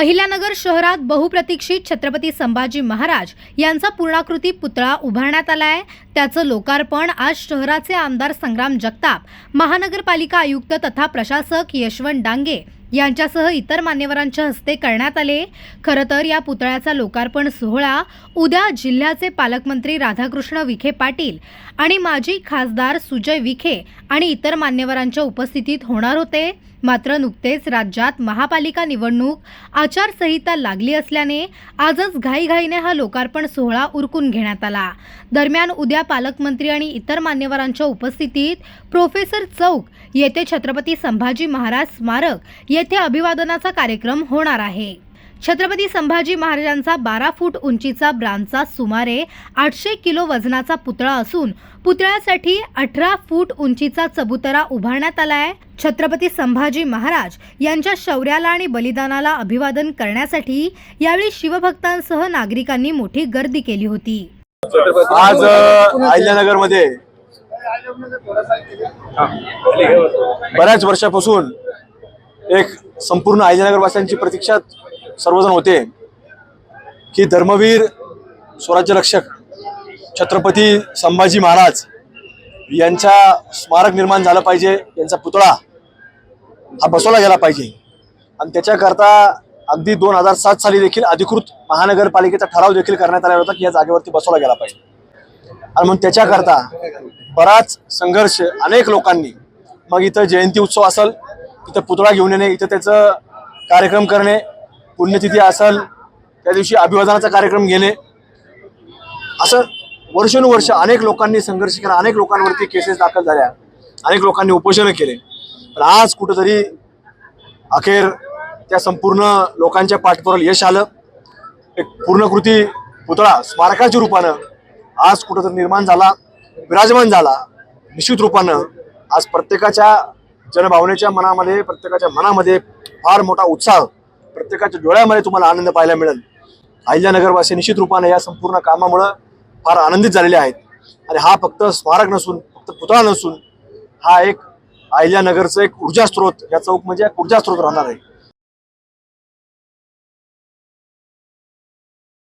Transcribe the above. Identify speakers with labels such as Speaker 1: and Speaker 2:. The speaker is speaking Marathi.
Speaker 1: अहिल्यानगर शहरात बहुप्रतीक्षित छत्रपती संभाजी महाराज यांचा पूर्णाकृती पुतळा उभारण्यात आला आहे. त्याचं लोकार्पण आज शहराचे आमदार संग्राम जगताप महानगरपालिका आयुक्त तथा प्रशासक यशवंत डांगे यांच्यासह इतर मान्यवरांच्या हस्ते करण्यात आले. खरं तर या पुतळ्याचा लोकार्पण सोहळा उद्या जिल्ह्याचे पालकमंत्री राधाकृष्ण विखे पाटील आणि माजी खासदार सुजय विखे आणि इतर मान्यवरांच्या उपस्थितीत होणार होते. मात्र नुकतेच राज्यात महापालिका निवडणूक आचारसंहिता लागली असल्याने आजच घाईघाईने हा लोकार्पण सोहळा उरकून घेण्यात आला. दरम्यान उद्या पालकमंत्री आणि इतर मान्यवरांच्या उपस्थितीत प्रोफेसर चौक येथे छत्रपती संभाजी महाराज स्मारक येथे अभिवादनाचा कार्यक्रम होणार आहे. छत्रपती संभाजी महाराजांचा बारा फूट उंचीचा ब्रांचा सुमारे आठशे किलो वजनाचा पुतळा असून पुतळ्यासाठी अठरा फूट उंचीचा चबुतरा उभारण्यात आला आहे. छत्रपती संभाजी महाराज यांच्या शौर्याला आणि बलिदानाला अभिवादन करण्यासाठी यावेळी शिवभक्तांसह नागरिकांनी मोठी गर्दी केली होती.
Speaker 2: आज अहिल्यानगरमध्ये बऱ्याच वर्षापासून एक संपूर्ण आयजनगरवासियांची प्रतीक्षा सर्वजण होते की धर्मवीर स्वराज्यरक्षक छत्रपती संभाजी महाराज यांचा स्मारक निर्माण झालं पाहिजे यांचा पुतळा हा बसवला गेला पाहिजे. आणि त्याच्याकरता अगदी दोन हजार सात साली देखील अधिकृत महानगरपालिकेचा ठराव देखील करण्यात आला होता की या जागेवरती बसवला गेला पाहिजे. आणि मग त्याच्याकरता बराच संघर्ष अनेक लोकांनी मग इथं जयंती उत्सव असेल तिथं पुतळा घेऊन येणे इथं त्याचं कार्यक्रम करणे पुण्यतिथी असेल त्या दिवशी अभिवादनाचा कार्यक्रम घेणे. असं वर्षानुवर्ष अनेक लोकांनी संघर्ष केला अनेक लोकांवरती केसेस दाखल झाल्या अनेक लोकांनी उपोषणं केले. पण आज कुठंतरी अखेर त्या संपूर्ण लोकांच्या पाठपुराला यश आलं. एक पूर्णकृती पुतळा स्मारकाच्या रूपानं आज कुठंतरी निर्माण झाला विराजमान झाला निश्चित रूपानं आज प्रत्येकाच्या जनभावनेच्या मनामध्ये प्रत्येकाच्या मनामध्ये फार मोठा उत्साह प्रत्येकाच्या डोळ्यामध्ये तुम्हाला आनंद पाहायला मिळेल. अहिल्यानगरवासी निश्चित रूपाने या संपूर्ण कामामुळं फार आनंदित झालेले आहेत. आणि हा फक्त स्मारक नसून फक्त पुतळा नसून हा एक अहिल्यानगरचं एक ऊर्जा स्रोत या चौक म्हणजे एक ऊर्जा स्रोत राहणार आहे.